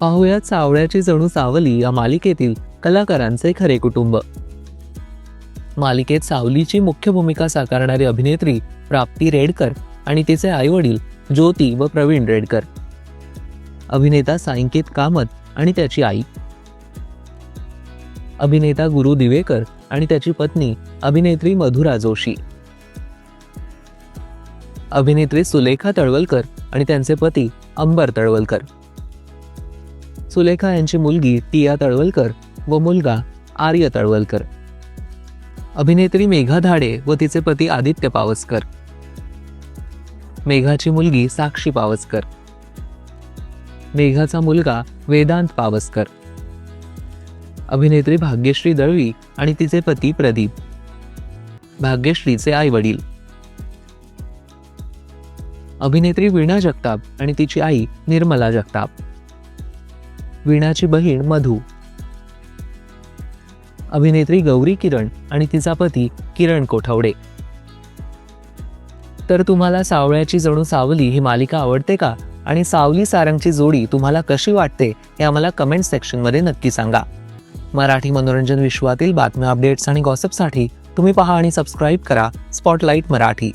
पाहूया चावळ्याची जणू सावली या मालिकेतील कलाकारांचे खरे कुटुंब. मालिकेत सावलीची मुख्य भूमिका साकारणारी अभिनेत्री प्राप्ती रेडकर आणि तिचे आईवडील ज्योती व प्रवीण रेडकर. अभिनेता सायंकित कामत आणि त्याची आई. अभिनेता गुरु दिवेकर आणि त्याची पत्नी अभिनेत्री मधुरा जोशी. अभिनेत्री सुलेखा तळवलकर आणि त्यांचे पती अंबर तळवलकर. सुलेखा यांची मुलगी टिया तळवलकर व मुलगा आर्य तळवलकर. अभिनेत्री मेघा धाडे व तिचे पती आदित्य पावसकर. मेघाची मुलगी साक्षी पावसकर. मेघाचा मुलगा वेदांत पावसकर. अभिनेत्री भाग्यश्री दळवी आणि तिचे पती प्रदीप. भाग्यश्रीचे आई वडील अभिनेत्री वीणा जगताप आणि तिची आई निर्मला जगताप. वीणाची बहीण मधू. अभिनेत्री गौरी किरण आणि तिचा पती किरण कोठवडे. तर तुम्हाला सावळ्याची जणू सावली ही मालिका आवडते का? आणि सावली सारंगची जोडी तुम्हाला कशी वाटते? हे आम्हाला कमेंट सेक्शनमध्ये नक्की सांगा. मराठी मनोरंजन विश्वातील बातम्या अपडेट्स आणि गॉसिपसाठी तुम्ही पहा आणि सबस्क्राईब करा. स्पॉटलाईट मराठी.